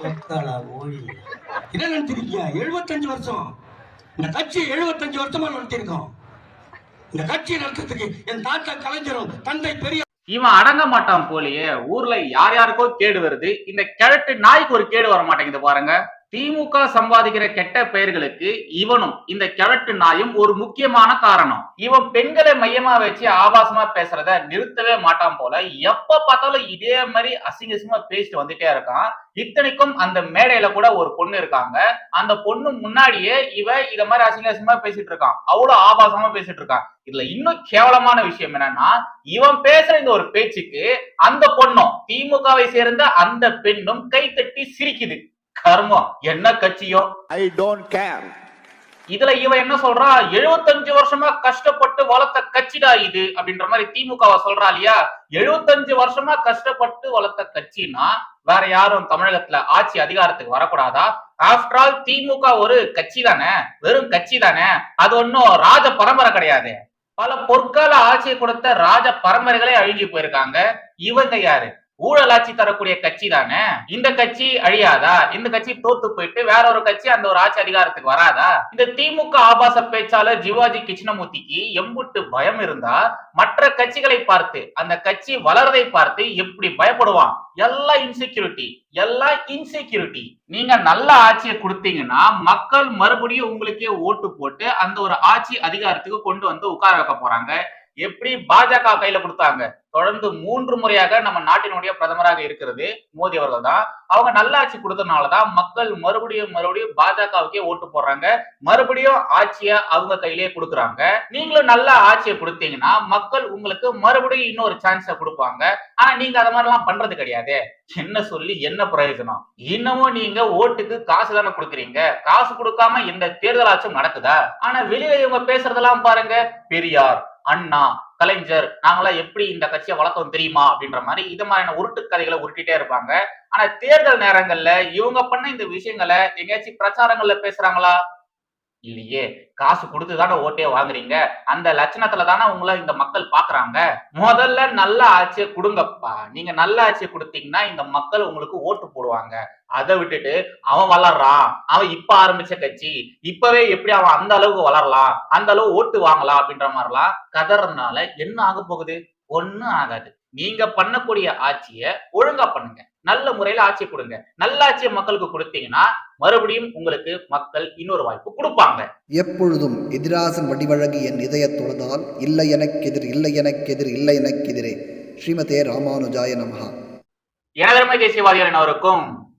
சொத்தாளா ஓடி. என்ன நினைச்சிருக்கீங்க எழுபத்தஞ்சு வருஷம். இந்த கட்சி எழுபத்தஞ்சு வருஷமா நடத்திருக்கோம் இந்த கட்சியை நடத்துறதுக்கு என் தாத்தா கலைஞரும் தந்தை பெரிய இவன் அடங்க மாட்டான் போலியே. ஊர்ல யார் யாருக்கோ கேடு வருது. இந்த கிழட்டு நாய்க்கு ஒரு கேடு வர மாட்டேங்குது பாருங்க. திமுக சம்பாதிக்கிற கெட்ட பெயர்களுக்கு இவனும் இந்த கிழட்டு நாயும் ஒரு முக்கியமான காரணம். இவன் பெண்களை மையமா வச்சு ஆபாசமா பேசுறத நிறுத்தவே மாட்டான் போல எப்ப பார்த்தாலும் இதே மாதிரி அசிங்க பேசிட்டு வந்துட்டே இருக்கான். இத்தனைக்கும் அந்த மேடையில கூட ஒரு பொண்ணு இருக்காங்க. அந்த பொண்ணு முன்னாடியே இவ இத மாதிரி அசிங்க பேசிட்டு இருக்கான். அவ்வளவு ஆபாசமா பேசிட்டு இருக்கான். இதுல இன்னும் கேவலமான விஷயம் என்னன்னா இவன் பேசுற இந்த ஒரு பேச்சுக்கு அந்த பொண்ணும் திமுகவை சேர்ந்த அந்த பெண்ணும் கை தட்டி சிரிக்குது. கர்மம். என்ன கட்சியோ? I don't care. இதுல இவன் என்ன சொல்றா? 75 வருஷமா கஷ்டப்பட்டு வளர்த்த கட்சிடா இது? அப்படின்ற மாதிரி திமுகவை சொல்றா இல்லையா? 75 வருஷமா கஷ்டப்பட்டு வளர்த்த கட்சினா வேற யாரும் தமிழகத்துல ஆட்சி அதிகாரத்துக்கு வரக்கூடாதா? ஆஃப்டர் ஆல் திமுக ஒரு கட்சி தானே? வெறும் கட்சி தானே? அது ஒன்னும் ராஜ பரம்பரை கிடையாது. பல பொற்கால ஆட்சியை கொடுத்த ராஜ பரம்பரைகளே அழிஞ்சு போயிருக்காங்க. இவங்க யாரு? ஊழல் ஆட்சி தரக்கூடிய கட்சி தானே? இந்த கட்சி அழியாதா? இந்த கட்சி தோத்து போயிட்டு வேற ஒரு கட்சி அந்த ஒரு ஆட்சி அதிகாரத்துக்கு வராதா? இந்த திமுக ஆபாச பேச்சாளர் ஜிவாஜி கிருஷ்ணமூர்த்திக்கு எம்புட்டு பயம் இருந்தா மற்ற கட்சிகளை பார்த்து அந்த கட்சி வளர்றதை பார்த்து எப்படி பயப்படுவான்? எல்லாம் இன்செக்யூரிட்டி எல்லாம் இன்செக்யூரிட்டி நீங்க நல்ல ஆட்சியை கொடுத்தீங்கன்னா மக்கள் மறுபடியும் உங்களுக்கே ஓட்டு போட்டு அந்த ஒரு ஆட்சி அதிகாரத்துக்கு கொண்டு வந்து உட்கார வைக்க போறாங்க. எப்படி பாஜக கையில கொடுத்தாங்க? தொடர்ந்து மூன்று முறையாக நம்ம நாட்டினுடைய பிரதமராக இருக்கிறது மோடி அவர்கள் தான். அவங்க நல்ல ஆட்சி கொடுத்தனாலதான் மக்கள் மறுபடியும் மறுபடியும் பாஜகவுக்கே ஓட்டு போடுறாங்க. மறுபடியும் ஆட்சியை அவங்க கையிலேயே கொடுக்குறாங்க. நீங்களும் நல்ல ஆட்சியை கொடுத்தீங்கன்னா மக்கள் உங்களுக்கு மறுபடியும் இன்னொரு சான்ஸை கொடுப்பாங்க. ஆனா நீங்க அத மாதிரி எல்லாம் பண்றது கிடையாது. என்ன சொல்லி என்ன பிரயோஜனம்? இன்னமும் நீங்க ஓட்டுக்கு காசு தானே கொடுக்குறீங்க. காசு கொடுக்காம இந்த தேர்தலாச்சும் நடக்குதா? ஆனா வெளியில இவங்க பேசுறதெல்லாம் பாருங்க பெரியார். அண்ணா கலைஞர் நாங்களாம் எப்படி இந்த கட்சியை வளர்த்தோம் தெரியுமா? அப்படின்ற மாதிரி இது மாதிரியான உருட்டு கதைகளை உருட்டிட்டே இருப்பாங்க. ஆனா தேர்தல் நேரங்கள்ல இவங்க பண்ண இந்த விஷயங்களை எங்கேயாச்சும் பிரச்சாரங்கள்ல பேசுறாங்களா? இல்லையே? காசு கொடுத்து தானே ஓட்டே வாங்குறீங்க? அந்த லட்சணத்துல தானே உங்களை இந்த மக்கள் பாக்குறாங்க? முதல்ல நல்ல ஆட்சியை கொடுங்கப்பா. நீங்க நல்ல ஆட்சியை கொடுத்தீங்கன்னா இந்த மக்கள் உங்களுக்கு ஓட்டு போடுவாங்க. அதை விட்டுட்டு அவன் வளர்றான். அவன் இப்ப ஆரம்பிச்ச கட்சி. இப்பவே எப்படி அவன் அந்த அளவுக்கு வளரலாம்? அந்த அளவு ஓட்டு வாங்கலாம் அப்படின்ற மாதிரிலாம் கதறதுனால என்ன ஆக போகுது? ஒண்ணும் ஆகாது. நீங்க பண்ணக்கூடிய ஆட்சியை ஒழுங்கா பண்ணுங்க. நல்ல முறையில ஆட்சி கொடுங்க. நல்ல ஆட்சியை மக்களுக்கு கொடுத்தீங்கன்னா மறுபடியும் உங்களுக்கு மக்கள் இன்னொரு வாய்ப்பு கொடுப்பாங்க. எப்பொழுதும் எதிராசன் வடிவழகு என் இதயத் தொழுதால் இல்லை எனக்கெதிர் இல்லை எனக்கெதிர் இல்லை எனக்கெதிரே ஸ்ரீமதே ராமானுஜாய நமஹா. எனதர்மை தேசியவாதிகள் அனைவருக்கும்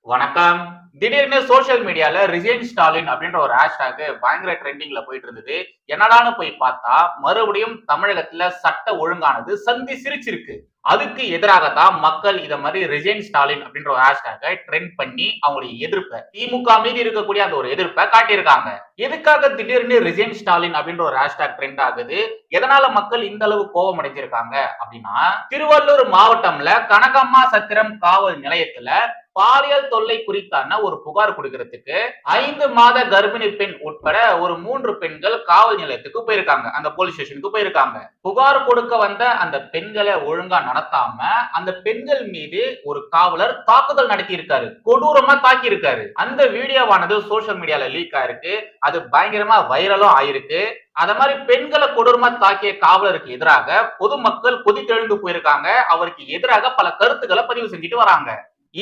வணக்கம். திடீர்னு சோஷியல் மீடியால ரிசைன் ஸ்டாலின் அப்படின்ற ஒரு ஹேஷ்டாக் பயங்கர ட்ரெண்டிங்ல போயிட்டு இருந்தது. என்னடான்னு போய் பார்த்தா மறுபடியும் தமிழகத்துல சட்ட ஒழுங்கானது சந்தி சிரிச்சிருக்கு. அதுக்கு எதிராக தான் மக்கள் இத மாதிரி ரிசைன் ஸ்டாலின் அப்படின்ற ஒரு ஹேஷ்டாக ட்ரெண்ட் பண்ணி அவங்களுடைய எதிர்ப்பை திமுக மீது இருக்கக்கூடிய அந்த ஒரு எதிர்ப்பை காட்டியிருக்காங்க. எதுக்காக திடீர்னு ரிசைன் ஸ்டாலின் அப்படின்ற ஒரு ஹேஷ்டாக் ட்ரெண்ட் ஆகுது? எதனால மக்கள் இந்த அளவு கோபம் அடைஞ்சிருக்காங்க அப்படின்னா திருவள்ளூர் மாவட்டம்ல கனகம்மா சத்திரம் காவல் நிலையத்துல பாலியல் தொல்லை குறித்தான ஒரு புகார் கொடுக்கறதுக்கு ஐந்து மாத கர்ப்பிணி பெண் உட்பட ஒரு மூன்று பெண்கள் காவல் நிலையத்துக்கு போயிருக்காங்க. அந்த போலீஸ் ஸ்டேஷனுக்கு போயிருக்காங்க. புகார் கொடுக்க வந்த அந்த பெண்களை ஒழுங்கா நடத்தாம அந்த பெண்கள் மீது ஒரு காவலர் தாக்குதல் நடத்தி இருக்காரு கொடூரமா தாக்கி இருக்காரு அந்த வீடியோவானது சோசியல் மீடியால லீக் ஆயிருக்கு. அது பயங்கரமா வைரலும் ஆயிருக்கு. அத மாதிரி பெண்களை கொடூரமா தாக்கிய காவலருக்கு எதிராக பொதுமக்கள் கொதித்தெழுந்து போயிருக்காங்க. அவருக்கு எதிராக பல கருத்துக்களை பதிவு செஞ்சுட்டு வராங்க.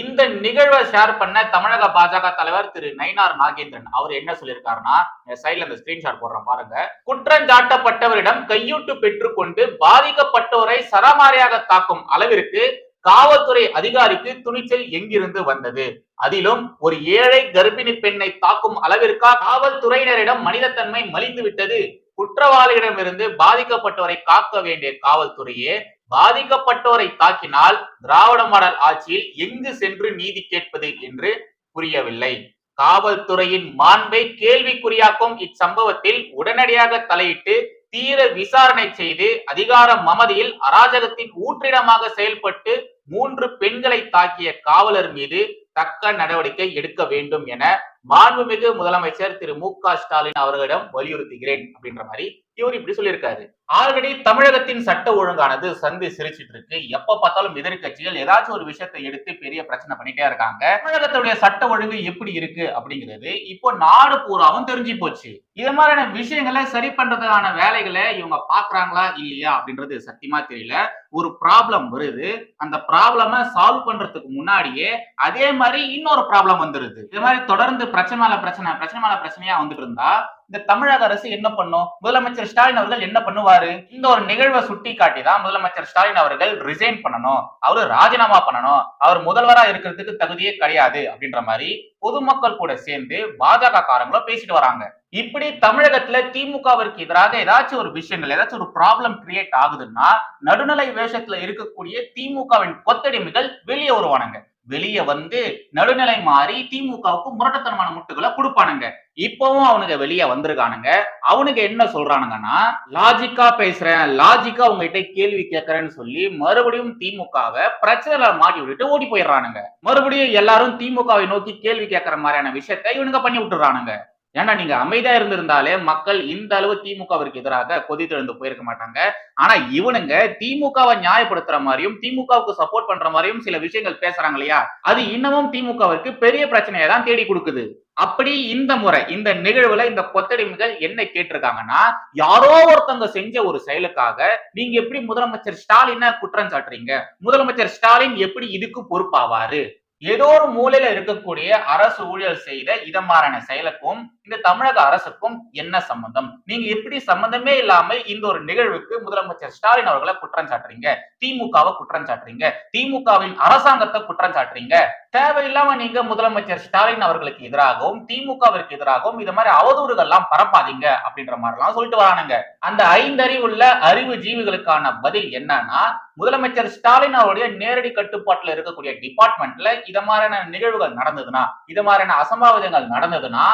இந்த நிகழ்வை ஷேர் பண்ண தமிழக பாஜக தலைவர் திரு நயினார் நாகேந்திரன். அவர் என்ன சொல்லியிருக்காருன்னா சைட்ல அந்த ஸ்கிரீன்ஷாட் போடுறேன் பாருங்க. குற்றஞ்சாட்டப்பட்டவரிடம் கையூட்டு பெற்றுக்கொண்டு பாதிக்கப்பட்டோரை சரமாரியாக தாக்கும் அளவிற்கு காவல்துறை அதிகாரிக்கு துணிச்சல் எங்கிருந்து வந்தது? அதிலும் ஒரு ஏழை கர்ப்பிணி பெண்ணை தாக்கும் அளவிற்கா காவல்துறையினரிடம் மனிதத்தன்மை மலிந்து விட்டது குற்றவாளியிடமிருந்து பாதிக்கப்பட்டவரை காக்க வேண்டிய காவல்துறையே பாதிக்கப்பட்டோரை தாக்கினால் திராவிட மாடல் ஆட்சியில் எங்கு சென்று நீதி கேட்பது என்று புரியவில்லை. காவல்துறையின் மாண்பை கேள்விக்குறியாக்கும் இச்சம்பவத்தில் உடனடியாக தலையிட்டு தீர விசாரணை செய்து அதிகார மமதியில் அராஜகத்தின் ஊற்றிடமாக செயல்பட்டு மூன்று பெண்களை தாக்கிய காவலர் மீது தக்க நடவடிக்கை எடுக்க வேண்டும் என மாண்புமிகு முதலமைச்சர் திரு மு க ஸ்டாலின் அவர்களிடம் வலியுறுத்துகிறேன் அப்படின்ற மாதிரி இவர் இப்படி சொல்லியிருக்காரு. ஆல்ரெடி தமிழகத்தின் சட்ட ஒழுங்கானது சந்தி சிரிச்சிட்டு இருக்கு. எப்ப பார்த்தாலும் எதிர்கட்சிகள் ஏதாச்சும் ஒரு விஷயத்தை எடுத்து பெரிய பிரச்சனை பண்ணிட்டே இருக்காங்க. தமிழகத்துடைய சட்ட ஒழுங்கு எப்படி இருக்கு அப்படிங்கிறது இப்போ நாடு பூராவும் தெரிஞ்சு போச்சு. இது மாதிரியான விஷயங்களை சரி பண்றதுக்கான வேலைகளை இவங்க பாக்குறாங்களா இல்லையா அப்படின்றது சத்தியமா தெரியல. ஒரு ப்ராப்ளம் வருது. அந்த ப்ராப்ளம சால்வ் பண்றதுக்கு முன்னாடியே அதே மாதிரி இன்னொரு ப்ராப்ளம் வந்துருது. இது மாதிரி தொடர்ந்து பிரச்சனை மேல பிரச்சனை பிரச்சனை மேல பிரச்சனையா வந்துட்டு இருந்தா இந்த தமிழக அரசு என்ன பண்ணும்? முதலமைச்சர் ஸ்டாலின் அவர்கள் என்ன பண்ணுவாரு? இந்த ஒரு நிகழ்வை சுட்டி காட்டி தான் முதலமைச்சர் ஸ்டாலின் அவர்கள் ரிசைன் பண்ணணும். அவரு ராஜினாமா பண்ணணும். அவர் முதல்வரா இருக்கிறதுக்கு தகுதியே கிடையாது அப்படின்ற மாதிரி பொதுமக்கள் கூட சேர்ந்து பாஜக காரங்களும் பேசிட்டு வராங்க. இப்படி தமிழகத்துல திமுகவிற்கு எதிராக ஏதாச்சும் ஒரு விஷயங்கள் ஏதாச்சும் ஒரு ப்ராப்ளம் கிரியேட் ஆகுதுன்னா நடுநிலை வேஷத்துல இருக்கக்கூடிய திமுகவின் கொத்தடிமைகள் வெளியே வருவானுங்க வெளியே வந்து நடுநிலை மாறி திமுகவுக்கு முரட்டத்தனமான முட்டுகளை கொடுப்பானுங்க. இப்பவும் அவனுங்க வெளியே வந்திருக்கானுங்க. அவனுங்க என்ன சொல்றானுங்கன்னா லாஜிக்கா பேசுறேன். லாஜிக்கா உங்ககிட்ட கேள்வி கேட்கறேன்னு சொல்லி மறுபடியும் திமுகவை பிரச்சனைல மாட்டி விட்டுட்டு ஓடி போயிடுறானுங்க. மறுபடியும் எல்லாரும் திமுகவை நோக்கி கேள்வி கேட்கற மாதிரியான விஷயத்தை இவனுங்க பண்ணி விட்டுறானுங்க ஏன்னா நீங்க அமைதியா இருந்திருந்தாலே மக்கள் இந்த அளவு திமுகவிற்கு எதிராக கொதித்தெழுந்து போயிருக்க மாட்டாங்க. ஆனா இவனுங்க திமுகவை நியாயப்படுத்துற மாதிரியும் திமுகவுக்கு சப்போர்ட் பண்ற மாதிரியும் சில விஷயங்கள் பேசுறாங்க இல்லையா? அது இன்னமும் திமுகவிற்கு பெரிய பிரச்சனையை தான் தேடி கொடுக்குது. அப்படி இந்த முறை இந்த நிகழ்வுல இந்த கொத்தடிமைகள் என்ன கேட்டிருக்காங்கன்னா யாரோ ஒருத்தவங்க செஞ்ச ஒரு செயலுக்காக நீங்க எப்படி முதலமைச்சர் ஸ்டாலினை குற்றம் சாட்டுறீங்க? முதலமைச்சர் ஸ்டாலின் எப்படி இதுக்கு பொறுப்பாவாரு? ஏதோ ஒரு மூலையில இருக்கக்கூடிய அரசு ஊழியர் செய்த இத செயலுக்கும் இந்த தமிழக அரசுக்கும் என்ன சம்பந்தம்? நீங்க எப்படி சம்பந்தமே இல்லாம இந்த ஒரு நிகழ்வுக்கு முதலமைச்சர் ஸ்டாலின் அவர்களை குற்றம் சாட்டுறீங்க. திமுகவை குற்றம் சாட்டுறீங்க. திமுகவின் அரசாங்கத்தை குற்றம் சாட்டுறீங்க. தேவையில்லாம நீங்க முதலமைச்சர் ஸ்டாலின் அவர்களுக்கு எதிராகவும் திமுகவிற்கு எதிராகவும் இது மாதிரி அவதூறுகள்லாம் பரப்பாதீங்க அப்படின்ற மாதிரி எல்லாம் சொல்லிட்டு வரானுங்க. அந்த ஐந்தறிவுள்ள அறிவு ஜீவிகளுக்கான பதில் என்னன்னா முதலமைச்சர் ஸ்டாலின் அவருடைய நேரடி கட்டுப்பாட்டுல இருக்கக்கூடிய டிபார்ட்மெண்ட்ல இத மாதிரியான நிகழ்வுகள் நடந்ததுன்னா இது மாதிரியான அசம்பாவிதங்கள் நடந்ததுன்னா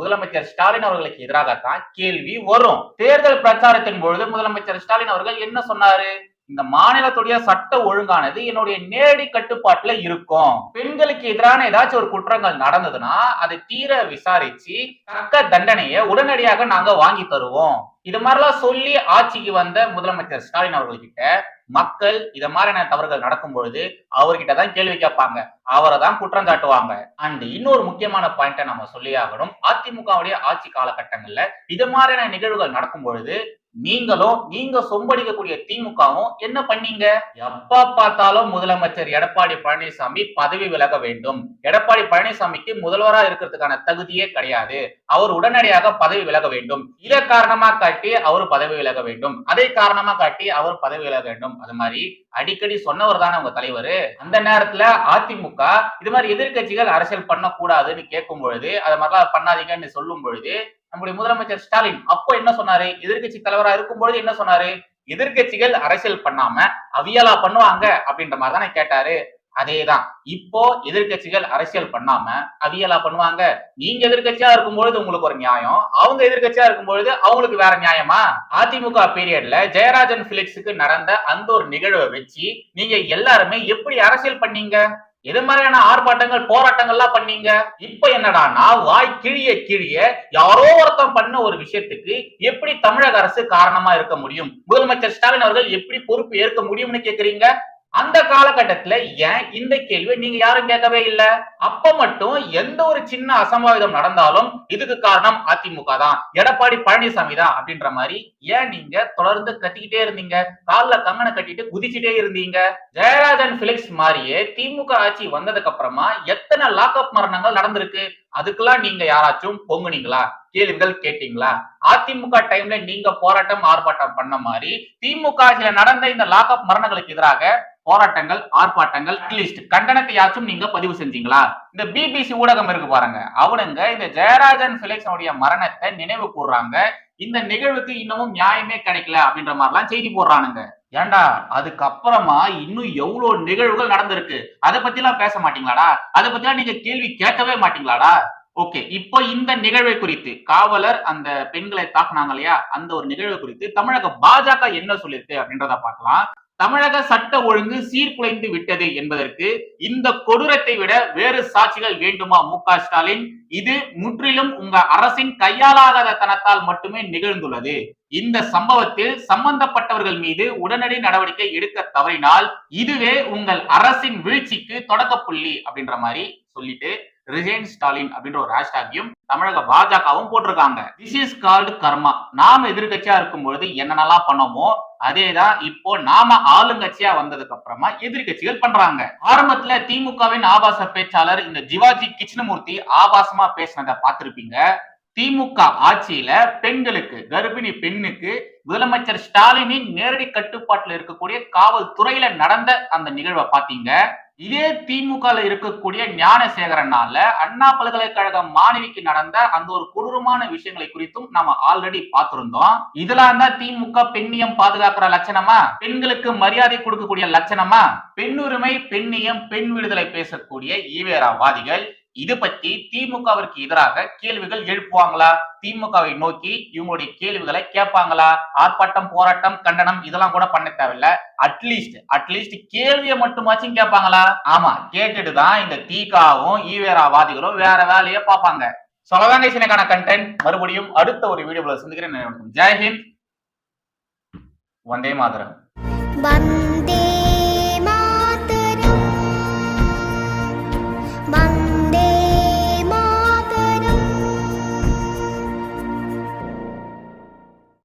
முதலமைச்சர் ஸ்டாலின் அவர்களுக்கு எதிராகத்தான் கேள்வி வரும். தேர்தல் பிரச்சாரத்தின் பொழுது முதலமைச்சர் ஸ்டாலின் அவர்கள் என்ன சொன்னாரு? இந்த மாநிலத்துடைய சட்ட ஒழுங்கானது என்னுடைய நேரடி கட்டுப்பாட்டுல இருக்கும். பெண்களுக்கு எதிரான ஏதாச்சும் ஒரு குற்றங்கள் நடந்ததுன்னா அதை தீர விசாரிச்சு தக்க தண்டனையை உடனடியாக நாங்க வாங்கி தருவோம். இது மாதிரிலாம் சொல்லி ஆட்சிக்கு வந்த முதலமைச்சர் ஸ்டாலின் அவர்கள்கிட்ட மக்கள் இத மாதிரியான தவறுகள் நடக்கும் பொழுது அவர்கிட்ட தான் கேள்வி கேட்பாங்க. அவரை தான் குற்றம் சாட்டுவாங்க. அண்ட் இன்னொரு முக்கியமான பாயிண்ட நம்ம சொல்லி ஆகணும். அதிமுகவுடைய ஆட்சி காலகட்டங்கள்ல இது மாதிரியான நிகழ்வுகள் நடக்கும் பொழுது நீங்களும் நீங்க சொம்படிக்கக்கூடிய திமுகவும் என்ன பண்ணீங்க? எப்ப பார்த்தாலும் முதலமைச்சர் எடப்பாடி பழனிசாமி பதவி விலக வேண்டும். எடப்பாடி பழனிசாமிக்கு முதல்வரா இருக்கிறதுக்கான தகுதியே கிடையாது. அவர் உடனடியாக பதவி விலக வேண்டும். இதை காரணமா காட்டி அவர் பதவி விலக வேண்டும். அதை காரணமா காட்டி அவர் பதவி விலக வேண்டும். அது மாதிரி அடிக்கடி சொன்னவர் தானே உங்க தலைவர். அந்த நேரத்துல அதிமுக இது மாதிரி எதிர்க்கட்சிகள் அரசியல் பண்ணக்கூடாதுன்னு கேட்கும் பொழுது அது மாதிரிலாம் பண்ணாதீங்கன்னு சொல்லும் பொழுது நம்முடைய முதலமைச்சர் ஸ்டாலின் அப்போ என்ன சொன்னாரு? எதிர்க்கட்சி தலைவரா இருக்கும் பொழுது என்ன சொன்னாரு? எதிர்க்கட்சிகள் அரசியல் பண்ணாம அவியலா பண்ணுவாங்க அப்படின்ற மாதிரி தானே கேட்டாரு. அதேதான். இப்போ எதிர்க்கட்சிகள் அரசியல் பண்ணாம அவியலா பண்ணுவாங்க. நீங்க எதிர்கட்சியா இருக்கும் பொழுது உங்களுக்கு ஒரு நியாயம். அவங்க எதிர்கட்சியா இருக்கும் பொழுது அவங்களுக்கு வேற நியாயமா? அதிமுக பீரியட்ல ஜெயராஜன் பிலிக்ஸுக்கு நடந்த அந்த ஒரு நிகழ்வை வச்சு நீங்க எல்லாருமே எப்படி அரசியல் பண்ணீங்க? எது மாதிரியான ஆர்ப்பாட்டங்கள் போராட்டங்கள்லாம் பண்ணீங்க. இப்ப என்னடான்னா வாய் கிழிய கிழிய யாரோ ஒருத்தன் பண்ண ஒரு விஷயத்துக்கு எப்படி தமிழக அரசு காரணமா இருக்க முடியும்? முதலமைச்சர் ஸ்டாலின் அவர்கள் எப்படி பொறுப்பு ஏற்க முடியும்னு கேக்குறீங்க? அந்த காலகட்டத்துல ஏன் இந்த கேள்வி நீங்க யாரும் கேட்கவே இல்லை? அப்ப மட்டும் எந்த ஒரு சின்ன அசம்பாவிதம் நடந்தாலும் இதுக்கு காரணம் அதிமுக தான். எடப்பாடி பழனிசாமி தான் அப்படின்ற மாதிரி ஏன் நீங்க தொடர்ந்து கத்திக்கிட்டே இருந்தீங்க? காலில் கங்கனை கட்டிட்டு குதிச்சுட்டே இருந்தீங்க. ஜெயராஜன் பிலிக்ஸ் மாதிரியே திமுக ஆட்சி வந்ததுக்கு அப்புறமா எத்தனை லாக்அப் மரணங்கள் நடந்திருக்கு? அதுக்கெல்லாம் நீங்க யாராச்சும் பொங்குனீங்களா? கேள்விகள் கேட்டீங்களா? அதிமுக டைம்ல நீங்க போராட்டம் ஆர்ப்பாட்டம் பண்ண மாதிரி திமுக ஆட்சியில நடந்த இந்த லாக்அப் மரணங்களுக்கு எதிராக போராட்டங்கள் ஆர்ப்பாட்டங்கள் அட்லீஸ்ட் கண்டனத்தையாச்சும் நீங்க பதிவு செஞ்சீங்களா? இந்த பிபிசி ஊடகம் இருக்கு பாருங்க. அவனுங்க இந்த ஜெயராஜன் பிலிக்ஸனுடைய மரணத்தை நினைவு கூறுறாங்க இந்த நிகழ்வுக்கு இன்னமும் நியாயமே கிடைக்கல அப்படின்ற மாதிரிலாம் செய்தி போடுறானுங்க. ஏன்டா அதுக்கப்புறமா இன்னும் எவ்வளவு நிகழ்வுகள் நடந்திருக்கு? அதை பத்தி எல்லாம் பேச மாட்டீங்களாடா? அதை பத்தி எல்லாம் நீங்க கேள்வி கேட்கவே மாட்டீங்களாடா? ஓகே இப்போ இந்த நிகழ்வை குறித்து காவலர் அந்த பெண்களை தாக்குனாங்க இல்லையா? அந்த ஒரு நிகழ்வு குறித்து தமிழக பாஜக என்ன சொல்லிருக்கு அப்படின்றத பார்க்கலாம். தமிழக சட்ட ஒழுங்கு சீர்குலைந்து விட்டது என்பதற்கு இந்த கொடூரத்தை விட வேறு சாட்சிகள் வேண்டுமா மு ஸ்டாலின்? இது முற்றிலும் உங்க அரசின் கையாளாத தனத்தால் மட்டுமே நிகழ்ந்துள்ளது. இந்த சம்பவத்தில் சம்பந்தப்பட்டவர்கள் மீது உடனடி நடவடிக்கை எடுக்க தவறினால் இதுவே உங்கள் அரசின் வீழ்ச்சிக்கு தொடக்க புள்ளி அப்படின்ற மாதிரி சொல்லிட்டு ரிசைன் ஸ்டாலின் அப்படின்ற ஒரு ஹேஷ்டாகையும் தமிழக பாஜகவும் போட்டிருக்காங்க. திஸ் இஸ் கால்டு கர்மா நாம எதிர்கட்சியா இருக்கும் பொழுது என்னென்னலாம் பண்ணோமோ அதேதான் இப்போ நாம ஆளுங்கட்சியா வந்ததுக்கு அப்புறமா எதிர்கட்சிகள் பண்றாங்க. ஆரம்பத்துல திமுகவின் ஆபாச பேச்சாளர் இந்த ஜிவாஜி கிருஷ்ணமூர்த்தி ஆபாசமா பேசினதை பார்த்திருப்பீங்க. திமுக ஆட்சியில பெண்களுக்கு கர்ப்பிணி பெண்ணுக்கு முதலமைச்சர் ஸ்டாலினின் நேரடி கட்டுப்பாட்டில் இருக்கக்கூடிய காவல்துறையில நடந்த அந்த நிகழ்வை பாத்தீங்க இதே திமுக இருக்கக்கூடிய ஞானசேகரனால அண்ணா பல்கலைக்கழக மாணவிக்கு நடந்த அந்த ஒரு கொடூரமான விஷயங்களை குறித்தும் நாம ஆல்ரெடி பார்த்திருந்தோம். இதெல்லாம் தான் திமுக பெண்ணியம் பாதுகாக்கிற லட்சணமா? பெண்களுக்கு மரியாதை கொடுக்கக்கூடிய லட்சணமா? பெண்ணுரிமை பெண்ணியம் பெண் விடுதலை பேசக்கூடிய ஈவேராவாதிகள் இது பற்றி திமுகவிற்கு எதிராக கேள்விகள் எழுப்புவாங்களா? திமுகவை நோக்கி இவங்களுடைய கேள்விகளை கேட்பாங்களா? ஆர்ப்பாட்டம் போராட்டம் கண்டனம் இதெல்லாம் கூட பண்ண தேவையில்ல. அட்லீஸ்ட் அட்லீஸ்ட் கேள்வியை மட்டுமாச்சும் கேட்பாங்களா? ஆமா கேட்டுட்டு தான் இந்த தீகாவும் ஈவேராவாதிகளும் வேற வேலையை பார்ப்பாங்க. சொல்லதாங்க கண்டென்ட் மறுபடியும் அடுத்த ஒரு வீடியோல சந்திக்கிறேன். ஜெய்ஹிந்த் வந்தே மாதரம்.